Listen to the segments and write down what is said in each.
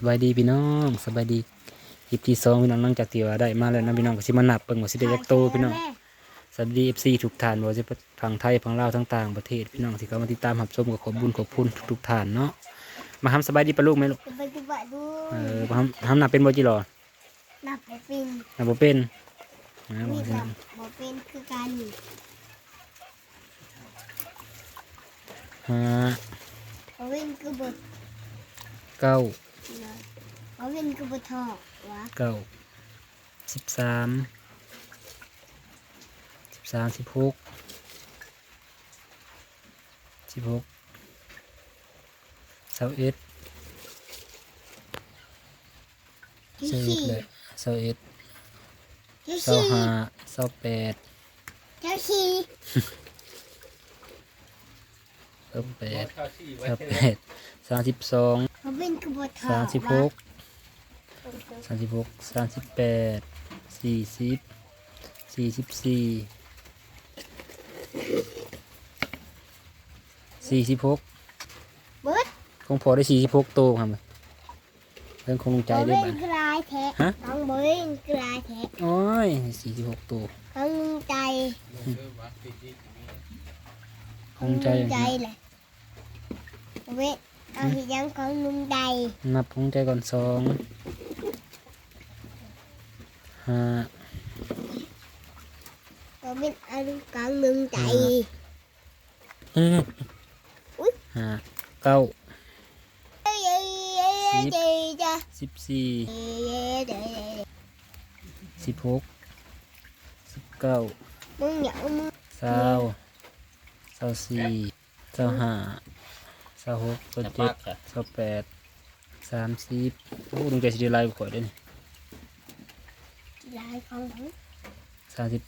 สบายดีพี่น้องสบายดีคลิปที่สองพี่น้องหลังจากที่ว่าได้มาแล้วนะพี่น้องก็สิมานับเบิ่งว่าสิได้จักโตพี่น้องสวัสดี FC ทุกท่านบ่ว่าจะเป็นฝั่งไทยฝั่งลาวทั้งต่างประเทศพี่น้องที่เข้ามาติดตามรับชมก็ขอบบุญขอบคุณทุกๆท่านเนาะมาทำสบายดีปะลูกไหมลูกปฏิบัติดูเออมาทำทำนับเป็นบ่จิหรอนับบ่เป็นนับบ่เป็นนะบ่มีเป็นนับบ่เป็นคือการห้าบ่เป็นคือบ่เก้า บ่เป็นคือบ่ทอกวะเก้าสิบสามสิบสามสิบหกสิบหกเสาเอ็ดที่เสาเอ็ดสี่เลยเสาเอ็ดที่เสาสี่ห้าเสาแปดที่สี่เสาแปดเสาแปดสามสิบสอง บ่เป็นคือบ่ทอกสามสิบหกวะสามสิบหกสามสิบแปดสี่สิบสี่สิบสี่สี่สิบหกเบิดคงพอได้สี่สิบหกโตครับเรื่องคงลงใจบ่ด้วยเป็บ้านนกลายแท้ฮะต้องบ่เป็นกลายแท้โอ้ยสี่สิบหกโตต้องลุงใจคงใจลุงใจแหละบ่เป็น เอาที่ยังของลุงใจนับคงใจก่อนสองห้าบ่เป็นเอาของลุงใจอืมอุ๊ยห้าเก้าเอ้ยเอ้ยเอ้ยเอ้ยจ้ะสิบสี่เอ้ยเอ้ยเอ้ยเอ้ยสิบหกสิบเก้ามึงอย่าเอามึงเศร้าเศร้าสี่เศร้าห้า เศร้าหกเศร้าเจ็ดเศร้าแปดสามสิบโอ้ลุงใจสิได้ไล่ข่อยได้นี่ลายของผมสามสิบ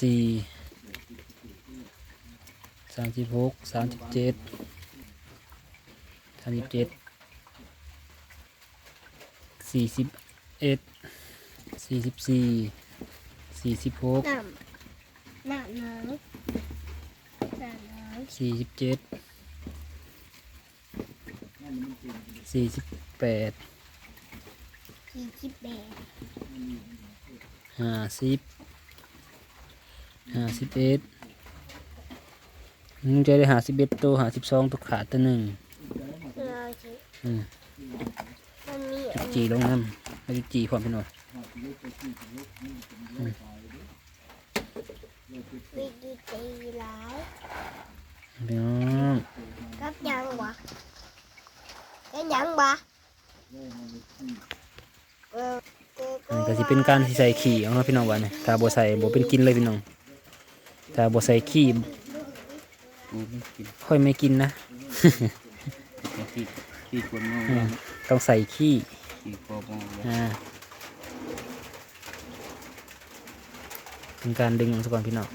สี่สามสิบหกสามสิบเจ็ดสามสิบเจ็ดสี่สิบเอ็ดสี่สิบสี่สี่สิบหกน้ำน้ำหนังน้ำหนังสี่สิบเจ็ด สี่สิบแปดสี่สิบแปดห้าสิบห้าสิบเอ็ดมึงจะได้หาสิบเอ็ดตัวหาสิบสองตัวขาดตัวหนึ่งเราสิอืมมันมีจุดจีลงน้ำให้จุดจีพร้อมพี่หน่อยมีดีใจหลายพี่น้องกับยังวะ กับยังวะเอออันก็สิเป็นการที่ใส่ขี้เอาเนาะพี่น้องว่าเนี่ยถ้าบ่ใส่บ่เป็นกินเลยพี่น้อง ถ้าบ่ใส่ขี้ค่อยไม่กินนะที่ที่คนมองอืมต้องใส่ขี้ที่คอมองอ่าเป็นการดึงออกซะก่อนพี่น้อง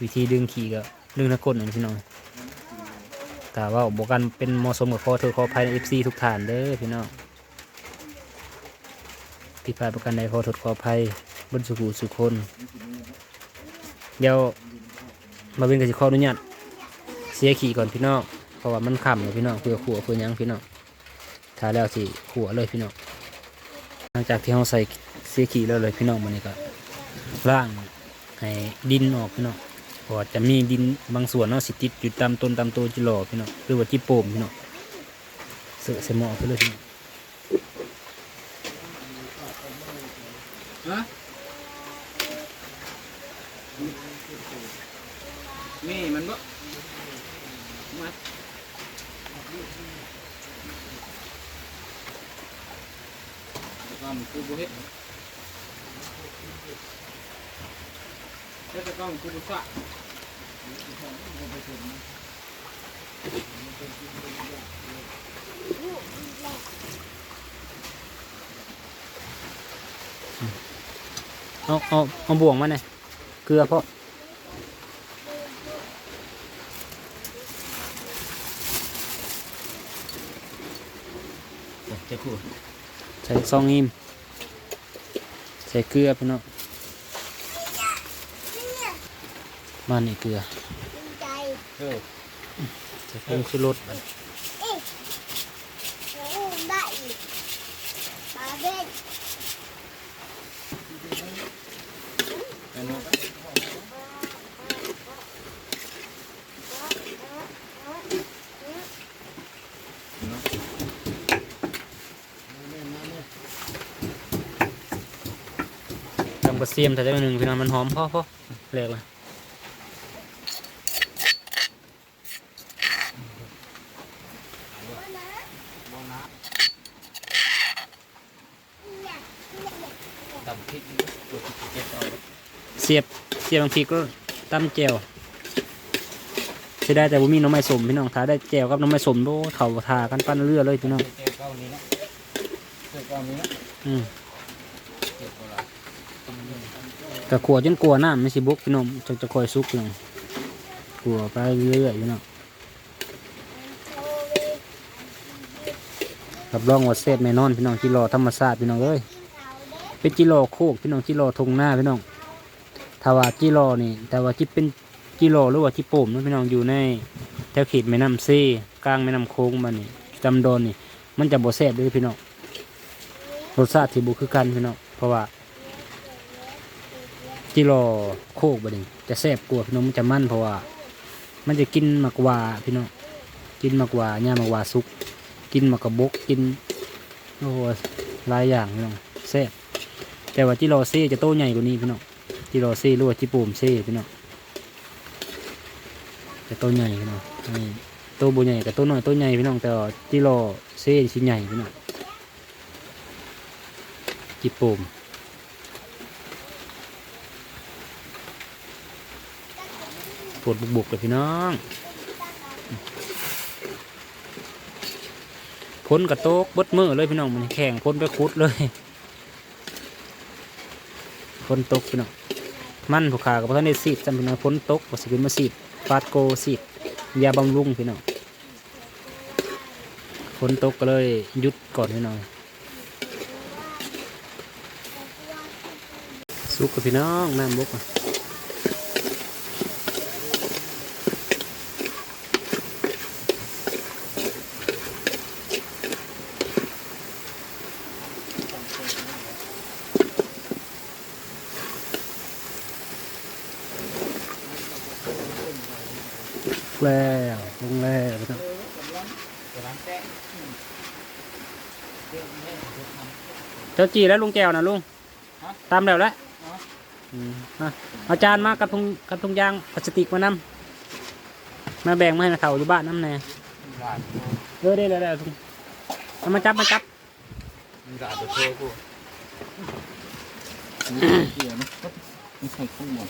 วิธีดึงขี้ก็ดึงตะกร้นนะพี่น้อง แต่ว่าบอกกันเป็นเหมอสมกับคอเธอขอภายในเอฟซีทุกฐานเด้อพี่น้องผิดพลาดประกันใดขอโทษขอภัยบนสุขุสุขคนเดี๋ยวมาเป็นกสิขออนุญาตเสียขี่ก่อนพี่น้องเพราะว่ามันค่ำเลยพี่น้องเพื่อขัวเพื่อยังพี่น้องถ้าแล้วสิขัวเลยพี่น้องหลังจากที่เราใส่เสียขี่แล้วเลยพี่น้องมันนี่ก็ล่างให้ดินออกพี่น้อง เพราะว่าจะมีดินบางส่วนเนาะสิติดอยู่ตามต้นตามตัวจิหล่อพี่น้องหรือว่าจิโป่มพี่น้องเสือเสมอไปเลยพี่น้องฮะนี่มันก็มาแล้วก็มันคือบุเฮ็ดแล้วก็มันคือบุษะ เอาเอาเอาบ่วงมาหน่อยเกลือเพราะจะพูดใส่ซองอิมใส่เกลือพี่น้อง มันอีกเกลือจะเพิ่มขึ้นรถกทำกระเซียมแต่ได้หนึ่งพี่น้องมันหอมพ่อพ่อเหลกเลย เสียบเสียบบางทีก็ตำแจ่วเสียได้แต่บ่มีน้ำไม้สมพี่น้องถ้าได้แจ่วกับน้ำไม้สมโดเขาทากันปั้นเรือเลยพี่น้องก็บเก้านี้นะเก็บเก้านี้นะอืมเก็บเอาละแต่ขัวจนกลัวน้ำไม่สิบุกพี่น้องจะจะคอยซุกพี่น้องกลัวไปเรื่อยๆพี่น้องรับรองว่าเซฟแน่นอนพี่น้องกิโลธรรมชาติพี่น้องเอ้ย เป็นกิโลโคกพี่น้องกิโลทงหน้าพี่น้องถ้าว่ากิโลนี่แต่ว่าที่เป็นกิโลหรือว่าที่โป่มนั่นพี่น้องอยู่ในแถวเขตแม่น้ำซีกลางแม่น้ำโค้งมันนี่จำโดนนี่ มันจะบ่แซ่บเลยพี่น้องรสชาติที่บุคือกันพี่น้องเพราะว่าจิโลโคกบดนี้จะแซ่บกว่าพี่น้องมันจะมั่นเพราะว่า มันจะกินมักหวาพี่น้องกินมักหวาย่ามักหวาสุก กินมักระบกกินโอ้โหหลายอย่างพี่น้องแซ่บ แต่ว่าจิโลเซ่จะโตใหญ่กว่านี้พี่น้องจิโลเซ่หรือว่าจิปูมเซ่พี่น้องจะโตใหญ่พี่น้องนี่โตบุใหญ่กับโตน้อยโตใหญ่พี่น้องแต่ว่าจิโลเซ่ชิ้นใหญ่พี่น้องจิปูมปวดบุกๆเลยพี่น้องพ้นกระโตกบดมือเลยพี่น้องมันแข่งพ้นไปคุดเลย พ้นตกพี่น้องมันผูกขากับท่านได้สีดจำพี่น้องพ้นตกว่าสิเป็นมาสีดฟาดโกสีดยาบำรุงพี่น้องพ้นตกก็เลยหยุดก่อนพี่น้องสุกกับพี่น้องน้ำบกอะ แล้วลงแล้วพี่น้องเจ้าจีแล้วลุงแก้วนะลุงตามแล้วแหละอืมมาเอาจานมากับทุงกับทุงยางพลาสติกมานำมาแบ่งมาให้นาเฒ่าอยู่บ้านน้ำแน่หลานเออได้แล้วได้แล้วทุงเอามาจับมาจับมึงกะจะโชว์กูเกี่ยวนะไม่ใช่ข้าวหมด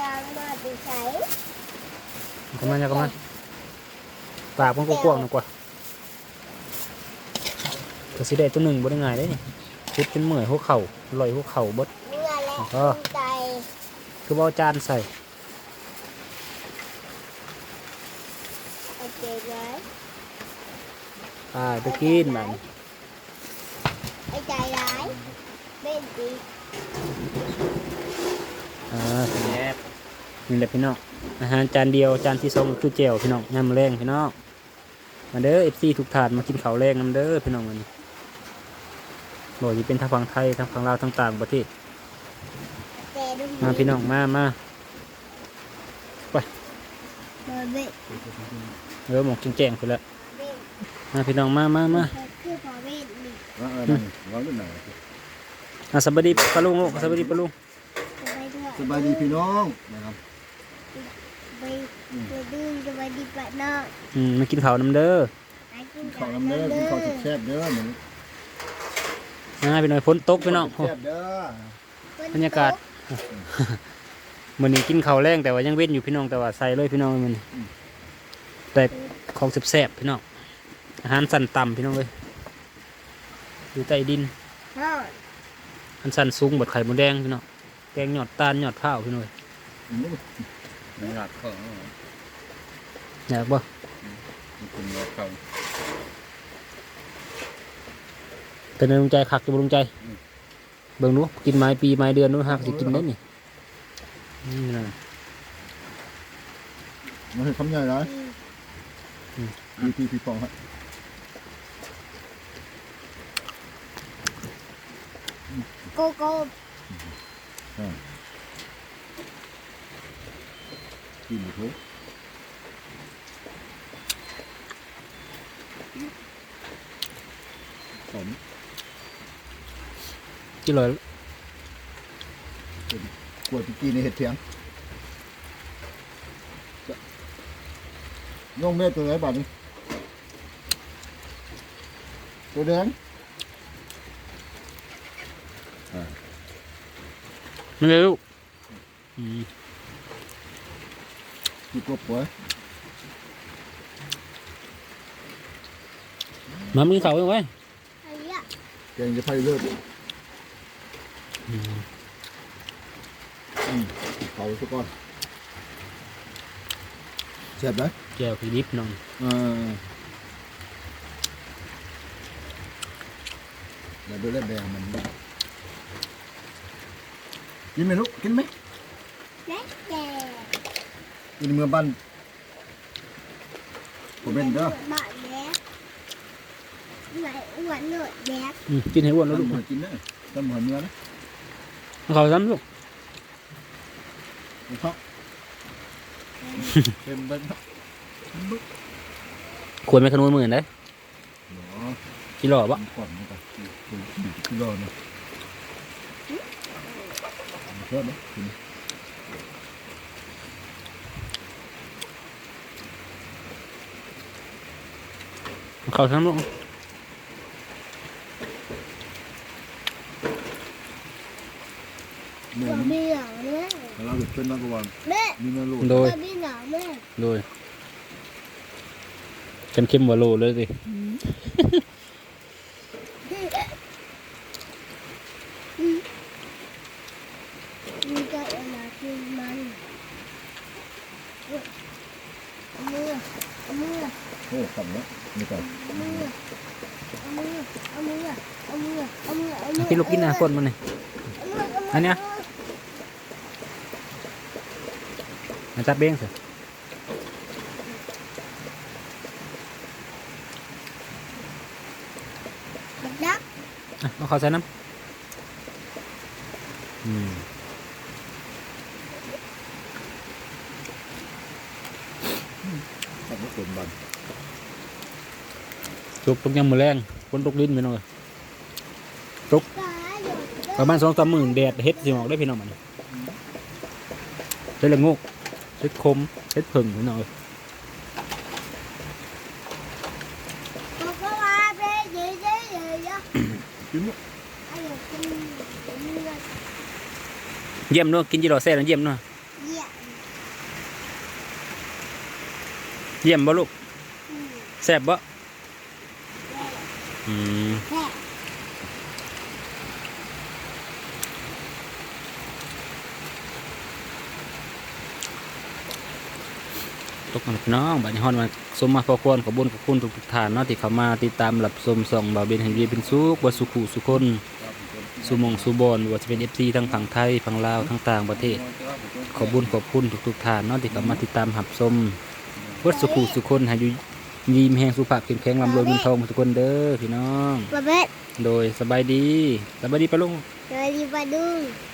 ยางมาดูใช้เข้ามาจะเข้ามา ปากมันก็กว้างหน่อยกว่าก็สิได้ตัวหนึ่งบ่ได้ง่ายเลยนี่ชุดเป็นเหมื่อยหัวเข่าลอยหัวเข่าเบด เมื่อแล้วเออ ใจคือบ่เอาจานใส่โอเคไหมอ่าไปกินมันไอ้ใจร้ายเป็นจีอ่าแซ่บนี่แหละพี่น้องอาหารจานเดียวจานที่สองก็คือแจ่วพี่น้องยำแรงพี่น้อง มาเด้อเอฟซีทุกถาดมากินข้าวแรงน้ำเด้อพี่น้องวันนี้บอกจะเป็นทางฝั่งไทยทางฝั่งลาวทางต่างประเทศเจดูมาพี่น้องมามาเบอร์เบ็ดเออหมกแจ้งๆไปแล้วเบ็ดมาพี่น้องมามามาคือพอเบ็ดนี่ว่าเออนั่นว่าเรื่องไหนอะสวัสดีปะลุงลูกสวัสดีปะลุงจะไปด้วยสบายดีพี่น้องนะครับ ไปไปดื้อจะไปดีปะนอกอืมมากินข้าวน้ำเด้อไปกินขอลำเด้อกินข้าวแซ่บๆเด้อเหมือนมาพี่น้องฝนตกพี่น้องโอ้แซ่บเด้อบรรยากาศมื้อนี้กินข้าวแรงแต่ว่ายังเว้นอยู่พี่น้องแต่ว่าใส่เลยพี่น้องมันแต่ของแซ่บๆพี่น้องอาหารสั่นต่ำพี่น้องเลยอยู่ใต้ดินพ่ออันสั่นสูงบดไข่มดแดงพี่น้องแกงหยอดตาลหยอดข้าวพี่น้องเอ้ย มึงหลักเขาอยากบ่มึงคุณหลักเขาเป็นลุงใจคักจะบ่ลุงใจเบิ่งดูกินไม้ปีไม้เดือนนู้นหักสิกินได้นี่นี่นะมันเห็นคำใหญ่ไรพี่พี่พี่ฟองฮะโกโก้ กินหมดทุกสมกิโลกล้วยปีกีในเห็ดเถียงน้องแม่ตัวไหนบ้านี้ตัวแดงไม่เลยลูกอืม ที่กบหัวมามีเขาไว้ไอ้ยะแกงจะไฟเลือดอืมอืมเขาซะก่อนเจ็บไหมแก้วคือดิบน้องอ่าเดี๋ยวดูเล่นแดงมันกินไหมลูกกินไหมเล็กแก่ กินเมื่อบ้านผมเป็นเด้อบ้านแล็กไหนอ้วนหนวดแล็กอืมกินให้อ้วนแล้วลูนกหอยกินเด้อต้นหอยเมื่อนะเขาซ้ำลูกเอเขาเต็มเบิ้ลครับควรไม่ขนุนหมื่นได้เนาะกิโลบ่ก่อนนี่ก่อนกิโลนึงเพิ่มไหม เขาซ้ำลูกเนื้อตัวมันมีหนังแม่เราเห็ดเป็นนักวันแม่นี่แม่ลูกโดตัวยมีหนังแม่โดยเข้มเข้มๆกว่าโลเลยสิ มีใจเอามากินมันเอามือเอามื อโอ้ขับแล้วนี่ก่อนเอามือเอามือเอามือเอามือเอามือเอามือกินลูกกินนะคนมันนี่เอามือเอามืออันเนี้ยมาจับเบ้งสิบักดักอะเอาเขาใส่น้ำอืมขับรถเต็มบัน จุกตกยำมือแรงคนตกลิ้นไปหน่อยตายหยดประมาณสองสามหมื่นแดดเฮ็ดสิออกได้พี่น้องมันเฮ็ดละงูกเฮ็ดคมเฮ็ดผึ่งพี่น้องเอ้ยบอกว่าไปเดี๋ยวเดี๋ยวเดี๋ยวเดี๋ยวกินลูกไอ้หยดกินเลือดเยี่ยมเนาะกินจีรอแซ่บแล้วเยี่ยมเนาะเยี่ยมเยี่ยมบ่ลูกอืมแซ่บบ่ อืมตกมันน้องบัดนี้ฮอนมาสมมาพอควรขอบุญขอบคุณทุกๆท่านเนาะที่เข้ามาติดตามรับชมส่องบ่าวเบนแห่งดีเป็นสุขบ่สุขุสุคนสุมงสุบอนว่าจะเป็นเอฟซีทั้งฝั่งไทยฝั่งลาวทั้งต่างประเทศ ขอบุญขอบคุณทุกๆท่านเนาะที่เข้ามาติดตามหับชมวัดสุขุสุคนให้อยู่ ยีมแห่งสุภาพเข้มแข็งลำรวยเงินทองทุกคนเด้อพี่น้อง ประเบ็ดโดยสบายดีสบายดีปะลุงเดี๋ยวดีปลาดุงโ